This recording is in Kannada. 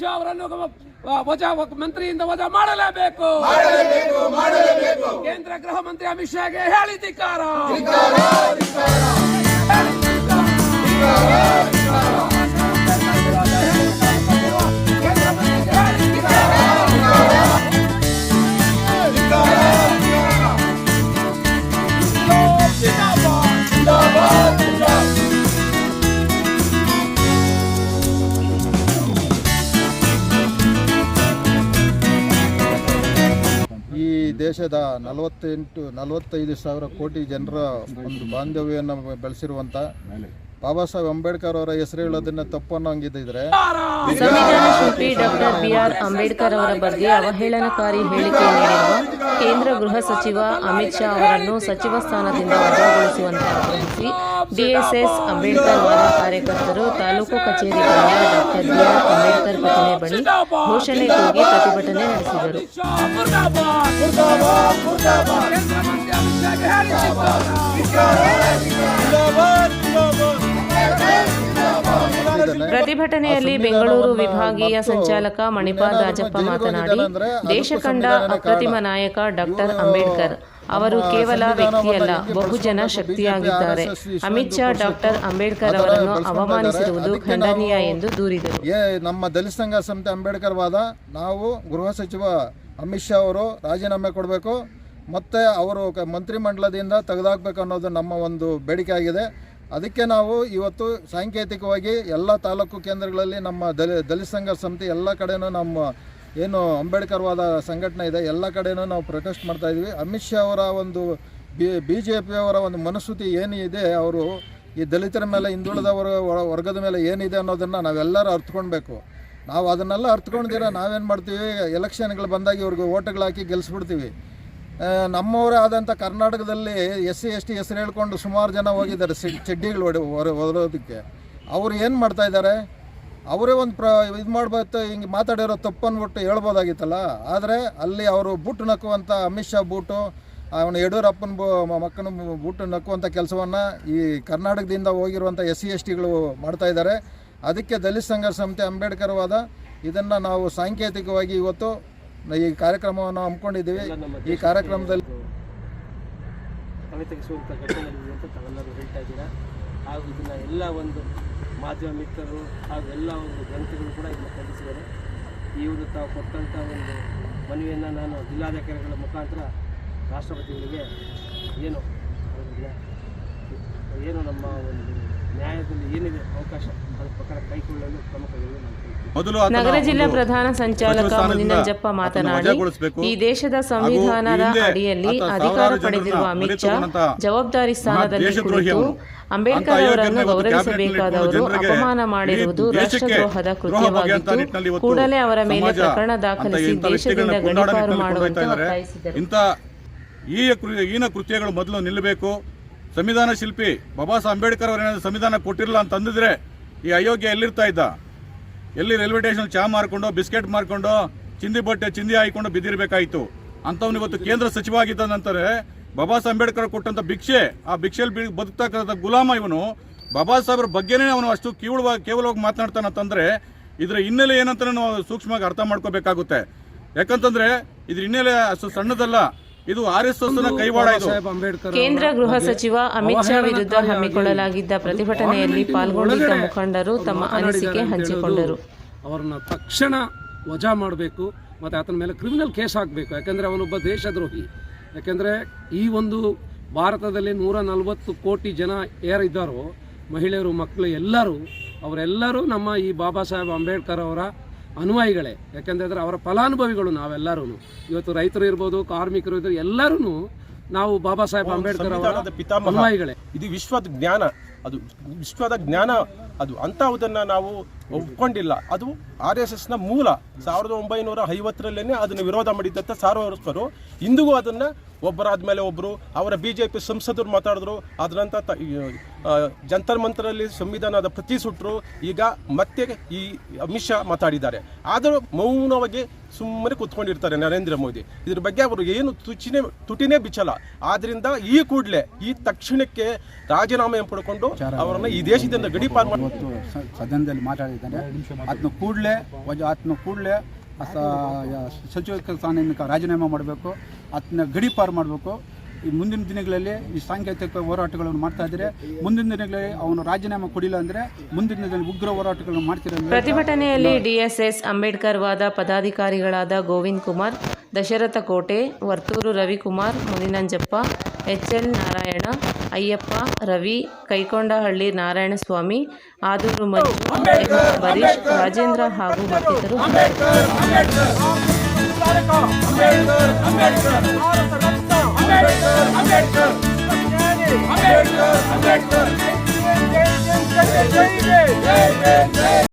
ಶಾ ಅವರನ್ನು ವಜಾ ಮಂತ್ರಿಯಿಂದ ವಜಾ ಮಾಡಲೇಬೇಕು. ಕೇಂದ್ರ ಗೃಹ ಮಂತ್ರಿ ಅಮಿತ್ ಶಾಗೆ ಹೇಳಿ ದೇಶದ ನಲವತ್ತೆಂಟು, ನಲವತ್ತೈದು ಸಾವಿರ ಕೋಟಿ ಜನರ ಒಂದು ಬಾಂಧವ್ಯವನ್ನು ಬೆಳೆಸಿರುವಂತ ಬಾಬಾ ಸಾಹೇಬ್ ಅಂಬೇಡ್ಕರ್ ಅವರ ಹೆಸರು ಹೇಳೋದನ್ನ ತಪ್ಪು ಅನ್ನೋಂಗಿದ್ರೆ ಸಂವಿಧಾನ ಶಿಲ್ಪಿ ಡಾಕ್ಟರ್ ಬಿಆರ್ ಅಂಬೇಡ್ಕರ್ ಅವರ ಬಗ್ಗೆ ಅವಹೇಳನಕಾರಿ ಹೇಳಿಕೆ ನೀಡಿರುವ ಕೇಂದ್ರ ಗೃಹ ಸಚಿವ ಅಮಿತ್ ಶಾ ಅವರನ್ನು ಸಚಿವ ಸ್ಥಾನದಿಂದ ವಜಾಗೊಳಿಸುವಂತೆ ಡಿಎಸ್ಎಸ್ ಅಂಬೇಡ್ಕರ್ ವಾದ ಕಾರ್ಯಕರ್ತರು ತಾಲೂಕು ಕಚೇರಿ ಬಳಿಯ ಡಾಕ್ಟರ್ ಬಿಆರ್ ಅಂಬೇಡ್ಕರ್ ಪ್ರತಿಮೆ ಬಳಿ ಘೋಷಣೆ ಕೂಗಿ ಪ್ರತಿಭಟನೆ ನಡೆಸಿದರು. ಪ್ರತಿಭಟನೆಯಲ್ಲಿ ಬೆಂಗಳೂರು ವಿಭಾಗೀಯ ಸಂಚಾಲಕ ಮಣಿಪಾಲ್ ರಾಜಪ್ಪ ಮಾತನಾಡಿ ದೇಶ ಕಂಡ ಅಪ್ರತಿಮ ನಾಯಕ ಡಾಕ್ಟರ್ ಅಂಬೇಡ್ಕರ್ ಅವರು ಕೇವಲ ವ್ಯಕ್ತಿಯಲ್ಲ ಬಹುಜನ ಶಕ್ತಿಯಾಗಿದ್ದಾರೆ. ಅಮಿತ್ ಶಾ ಡಾಕ್ಟರ್ ಅಂಬೇಡ್ಕರ್ ಅವರನ್ನು ಅವಮಾನಿಸಿರುವುದು ಖಂಡನೀಯ ಎಂದು ದೂರಿದರು. ನಮ್ಮ ದಲಿತ ಸಂಘ ಸಮಿತಿ ಅಂಬೇಡ್ಕರ್ ವಾದ ನಾವು ಗೃಹ ಸಚಿವ ಅಮಿತ್ ಶಾ ಅವರು ರಾಜೀನಾಮೆ ಕೊಡಬೇಕು ಮತ್ತು ಅವರು ಮಂತ್ರಿಮಂಡಲದಿಂದ ತೆಗೆದಾಕಬೇಕು ಅನ್ನೋದು ನಮ್ಮ ಒಂದು ಬೇಡಿಕೆ ಆಗಿದೆ ಅದಕ್ಕೆ ನಾವು ಇವತ್ತು ಸಾಂಕೇತಿಕವಾಗಿ ಎಲ್ಲ ತಾಲೂಕು ಕೇಂದ್ರಗಳಲ್ಲಿ ನಮ್ಮ ದಲಿ ದಲಿತ ಸಂಘ ಸಮಿತಿ ಎಲ್ಲ ಕಡೆನೂ ನಮ್ಮ ಏನು ಅಂಬೇಡ್ಕರ್ವಾದ ಸಂಘಟನೆ ಇದೆ, ಎಲ್ಲ ಕಡೆನೂ ನಾವು ಪ್ರೊಟೆಸ್ಟ್ ಮಾಡ್ತಾ ಇದ್ದೀವಿ. ಅಮಿತ್ ಶಾ ಅವರ ಒಂದು ಬಿ ಬಿ ಜೆ ಪಿಯವರ ಒಂದು ಮನಸ್ಥಿತಿ ಏನಿದೆ ಅವರು ಈ ದಲಿತರ ಮೇಲೆ, ಹಿಂದುಳಿದವರ ವರ್ಗದ ಮೇಲೆ ಏನಿದೆ ಅನ್ನೋದನ್ನು ನಾವೆಲ್ಲರೂ ಅರ್ಥಕೊಳ್ಬೇಕು ನಾವು ಅದನ್ನೆಲ್ಲ ಅರ್ಥಕೊಂಡಿರ ನಾವೇನು ಮಾಡ್ತೀವಿ, ಎಲೆಕ್ಷನ್ಗಳು ಬಂದಾಗ ಇವ್ರಿಗೆ ಓಟ್ಗಳು ಹಾಕಿ ಗೆಲ್ಲಿಸ್ಬಿಡ್ತೀವಿ ನಮ್ಮವರೇ ಆದಂಥ ಕರ್ನಾಟಕದಲ್ಲಿ ಎಸ್ ಸಿ, ಎಸ್ ಟಿ ಹೆಸರು ಹೇಳ್ಕೊಂಡು ಸುಮಾರು ಜನ ಹೋಗಿದ್ದಾರೆ, ಸಿ, ಚಡ್ಡಿಗಳು ಹೊರ, ಹೊರೋದಕ್ಕೆ. ಅವ್ರು ಏನು ಮಾಡ್ತಾ ಇದ್ದಾರೆ ಅವರೇ ಒಂದು ಪ್ರ ಇದು ಮಾಡ್ಬೇಕು ಹಿಂಗೆ ಮಾತಾಡಿರೋ ತಪ್ಪು ಅಂದ್ಬಿಟ್ಟು ಹೇಳ್ಬೋದಾಗಿತ್ತಲ್ಲ? ಆದರೆ ಅಲ್ಲಿ ಅವರು ಬೂಟು ನಕ್ಕುವಂಥ ಅಮಿತ್ ಶಾ ಬೂಟು ಅವನ ಯಡಿಯೂರಪ್ಪನ ಬು ಮಕ್ಕನ ಬೂಟು ನಕ್ಕುವಂಥ ಕೆಲಸವನ್ನು ಈ ಕರ್ನಾಟಕದಿಂದ ಹೋಗಿರುವಂಥ ಎಸ್ ಸಿ ಎಸ್ ಟಿಗಳು ಮಾಡ್ತಾಯಿದ್ದಾರೆ ಅದಕ್ಕೆ ದಲಿತ ಸಂಘರ್ಷ ಸಮಿತಿ ಅಂಬೇಡ್ಕರ್ವಾದ ಇದನ್ನು ನಾವು ಸಾಂಕೇತಿಕವಾಗಿ ಇವತ್ತು ಈ ಕಾರ್ಯಕ್ರಮವನ್ನು ಹಮ್ಮಿಕೊಂಡಿದ್ದೀವಿ. ಈ ಕಾರ್ಯಕ್ರಮದಲ್ಲಿ ಹೇಳ್ತಾ ಇದ್ದೀರಾ. ಹಾಗೂ ಇದನ್ನು ಎಲ್ಲ ಒಂದು ಮಾಧ್ಯಮ ಮಿತ್ರರು ಹಾಗೂ ಎಲ್ಲ ಒಂದು ಗ್ರಂಥಿಗಳು ಕೂಡ ಇದನ್ನು ಖಂಡಿಸಿದ್ದಾರೆ ಈ ಒಂದು ತಾವು ಕೊಟ್ಟಂಥ ಒಂದು ಮನವಿಯನ್ನು ನಾನು ಜಿಲ್ಲಾಧಿಕಾರಿಗಳ ಮುಖಾಂತರ ರಾಷ್ಟ್ರಪತಿಗಳಿಗೆ ಏನು ಏನು ನಮ್ಮ ಒಂದು ನ್ಯಾಯದಲ್ಲಿ ಏನಿದೆ ಅವಕಾಶ ಅದ್ರ ಪ್ರಕಾರ ಕೈಗೊಳ್ಳಲು ಕ್ರಮ ಕೈಗೊಳ್ಳಲು ನಾನು ಮೊದಲು ನಗರ ಜಿಲ್ಲಾ ಪ್ರಧಾನ ಸಂಚಾಲಕ ಮುನಿನಂಜಪ್ಪ ಮಾತನಾಡಿ ಈ ದೇಶದ ಸಂವಿಧಾನದ ಅಡಿಯಲ್ಲಿ ಅಧಿಕಾರ ಪಡೆದಿರುವ ಅಮಿತ್ ಶಾ ಜವಾಬ್ದಾರಿ ಸ್ಥಾನದಲ್ಲಿ ಕುಳಿತು. ಅಂಬೇಡ್ಕರ್ ಅವರನ್ನು ಗೌರವಿಸಬೇಕಾದವರು ಅಪಮಾನ ಮಾಡಿರುವುದು ರಾಷ್ಟ್ರದ್ರೋಹದ ಕೃತ್ಯವಾಗಿತ್ತು ಕೃತ್ಯವಾಗಿದ್ದು ಕೂಡಲೇ ಅವರ ಮೇಲೆ ಪ್ರಕರಣ ದಾಖಲಿಸಿ ದೇಶದಿಂದ ಗಡಿಪಾರು ಮಾಡುವಂತೆ ಒತ್ತಾಯಿಸಿದರು. ಇಂಥ ಈ ಹೀನ ಕೃತ್ಯಗಳು ಮೊದಲು ನಿಲ್ಲಬೇಕು. ಸಂವಿಧಾನ ಶಿಲ್ಪಿ ಬಾಬಾ ಸಾಹೇಬ್ ಅಂಬೇಡ್ಕರ್ ಅವರೇನಾದ್ರು ಸಂವಿಧಾನ ಕೊಟ್ಟಿರಲ್ಲ ಅಂತ ಅಂದಿದ್ರೆ ಈ ಅಯೋಗ್ಯ ಎಲ್ಲಿರ್ತಾ ಇದ್ದ? ಎಲ್ಲಿ ರೈಲ್ವೆ ಸ್ಟೇಷನ್ ಚಾ ಮಾರ್ಕೊಂಡು, ಬಿಸ್ಕೆಟ್ ಮಾರ್ಕೊಂಡು, ಚಿಂದಿ ಬಟ್ಟೆ ಚಿಂದಿ ಹಾಯ್ಕೊಂಡು ಬಿದ್ದಿರಬೇಕಾಯಿತು. ಅಂಥವ್ನು ಇವತ್ತು ಕೇಂದ್ರ ಸಚಿವ ಆಗಿದ್ದ ನಂತರ ಬಾಬಾ ಸಾಹೇಬ್ ಅಂಬೇಡ್ಕರ್ ಕೊಟ್ಟಂತ ಭಿಕ್ಷೆ, ಆ ಭಿಕ್ಷೆಯಲ್ಲಿ ಬದುಕ್ತಕ್ಕಂಥ ಗುಲಾಮ ಇವನು. ಬಾಬಾ ಸಾಹೇಬ್ರ ಬಗ್ಗೆನೇ ಅವನು ಅಷ್ಟು ಕೇವಲವಾಗಿ ಕೇವಲವಾಗಿ ಮಾತನಾಡ್ತಾನಂತಂದರೆ ಇದರ ಹಿನ್ನೆಲೆ ಏನಂತ ನಾವು ಸೂಕ್ಷ್ಮವಾಗಿ ಅರ್ಥ ಮಾಡ್ಕೋಬೇಕಾಗುತ್ತೆ. ಯಾಕಂತಂದ್ರೆ ಇದ್ರ ಹಿನ್ನೆಲೆ ಅಷ್ಟು ಸಣ್ಣದಲ್ಲ. ಇದು ಆರ್ ಎಸ್ ಎಸ್ ಕೈವಾಡ ಕೇಂದ್ರ ಗೃಹ ಸಚಿವ ಅಮಿತ್ ಶಾ ವಿರುದ್ಧ ಹಮ್ಮಿಕೊಳ್ಳಲಾಗಿದ್ದ ಪ್ರತಿಭಟನೆಯಲ್ಲಿ ಪಾಲ್ಗೊಂಡಿದ್ದ ಮುಖಂಡರು ತಮ್ಮ ಅನಿಸಿಕೆ ಹಂಚಿಕೊಂಡರು. ಅವರನ್ನ ತಕ್ಷಣ ವಜಾ ಮಾಡಬೇಕು ಮತ್ತು ಆತನ ಮೇಲೆ ಕ್ರಿಮಿನಲ್ ಕೇಸ್ ಹಾಕಬೇಕು. ಯಾಕೆಂದರೆ ಅವನೊಬ್ಬ ದೇಶದ್ರೋಹಿ. ಯಾಕೆಂದರೆ ಈ ಒಂದು ಭಾರತದಲ್ಲಿ ನೂರ ನಲವತ್ತು ಕೋಟಿ ಜನ ಯಾರಿದ್ದಾರೋ ಮಹಿಳೆಯರು ಮಕ್ಕಳು ಎಲ್ಲರೂ ಅವರೆಲ್ಲರೂ ನಮ್ಮ ಈ ಬಾಬಾ ಸಾಹೇಬ್ ಅಂಬೇಡ್ಕರ್ ಅವರ ಅನುಯಾಯಿಗಳೇ. ಯಾಕೆಂದರೆ ಅವರ ಫಲಾನುಭವಿಗಳು ನಾವೆಲ್ಲರೂ. ಇವತ್ತು ರೈತರು ಇರ್ಬೋದು ಕಾರ್ಮಿಕರು ಇರ್ಬೋದು ಎಲ್ಲರೂ ನಾವು ಬಾಬಾ ಸಾಹೇಬ್ ಅಂಬೇಡ್ಕರ್ ಅವರ ಪಿತಾಮಹ. ಅನುಯಾಯಿಗಳೇ. ಇದು ವಿಶ್ವದ ಜ್ಞಾನ. ಅದು ವಿಶ್ವದ ಜ್ಞಾನ ಅದು ಅಂಥವುದನ್ನು ನಾವು ಒಪ್ಕೊಂಡಿಲ್ಲ. ಅದು ಆರ್ ಎಸ್ ಎಸ್ನ ಮೂಲ. ಸಾವಿರದ ಒಂಬೈನೂರ ಐವತ್ತರಲ್ಲೇ ಅದನ್ನು ವಿರೋಧ ಮಾಡಿದ್ದಂಥ ಸಾರ್ವಜನಿಕರು ಇಂದಿಗೂ ಅದನ್ನು ಒಬ್ಬರಾದ ಮೇಲೆ ಒಬ್ಬರು ಅವರ ಬಿ ಜೆ ಪಿ ಸಂಸದರು ಮಾತಾಡಿದ್ರು. ಅದರಂಥ ಜಂತರ್ ಮಂತರಲ್ಲಿ ಸಂವಿಧಾನದ ಪ್ರತಿ ಸುಟ್ಟರು ಈಗ ಮತ್ತೆ ಈ ಅಮಿತ್ ಶಾ ಮಾತಾಡಿದ್ದಾರೆ. ಆದರೂ ಮೌನವಾಗಿ ಸುಮ್ಮನೆ ಕೂತ್ಕೊಂಡಿರ್ತಾರೆ ನರೇಂದ್ರ ಮೋದಿ. ಇದ್ರ ಬಗ್ಗೆ ಅವರು ಏನು ತುಚಿನೇ, ತುಟಿನೇ ಬಿಚ್ಚಲ್ಲ. ಆದ್ದರಿಂದ ಈ ಕೂಡಲೇ ಈ ತಕ್ಷಣಕ್ಕೆ ರಾಜೀನಾಮೆ ಪಡ್ಕೊಂಡು ಅವರನ್ನ ಈ ದೇಶದಿಂದ ಗಡಿಪಾರು ಮಾಡಿ ಇವತ್ತು ಸದನದಲ್ಲಿ ಮಾತಾಡಿದ್ದಾರೆ. ಅದನ್ನ ಕೂಡಲೇ ಅದನ್ನ ಆತನ ಕೂಡಲೇ ಸಚಿವ ಸ್ಥಾನದಿಂದ ರಾಜೀನಾಮೆ ಮಾಡಬೇಕು. ಅದನ್ನ ಗಡಿಪಾರು ಮಾಡಬೇಕು. ಈ ಮುಂದಿನ ದಿನಗಳಲ್ಲಿ ಈ ಸಾಂಕೇತಿಕ ಹೋರಾಟಗಳನ್ನು ಮಾಡ್ತಾ ಇದ್ದಾರೆ. ಮುಂದಿನ ದಿನಗಳಲ್ಲಿ ಅವನು ರಾಜೀನಾಮೆ ಕೊಡಿಲ್ಲ ಅಂದರೆ ಮುಂದಿನ ದಿನದಲ್ಲಿ ಉಗ್ರ ಹೋರಾಟಗಳನ್ನು ಮಾಡ್ತಿರೋ ಪ್ರತಿಭಟನೆಯಲ್ಲಿ ಡಿಎಸ್ಎಸ್ ಅಂಬೇಡ್ಕರ್ ವಾದ ಪದಾಧಿಕಾರಿಗಳಾದ ಗೋವಿಂದ್ ಕುಮಾರ್ ದಶರಥ ಕೋಟೆ ವರ್ತೂರು ರವಿಕುಮಾರ್ ಮುನಿನಂಜಪ್ಪ ಎಚ್ ಎನ್ ನಾರಾಯಣ ಅಯ್ಯಪ್ಪ ರವಿ ಕೈಕೊಂಡಹಳ್ಳಿ ನಾರಾಯಣಸ್ವಾಮಿ ಆದೂರು ಮಂಜು ಹರೀಶ್ ರಾಜೇಂದ್ರ ಹಾಗೂ ಮತ್ತಿತರರು ಅಂಬೇಡ್ಕರ್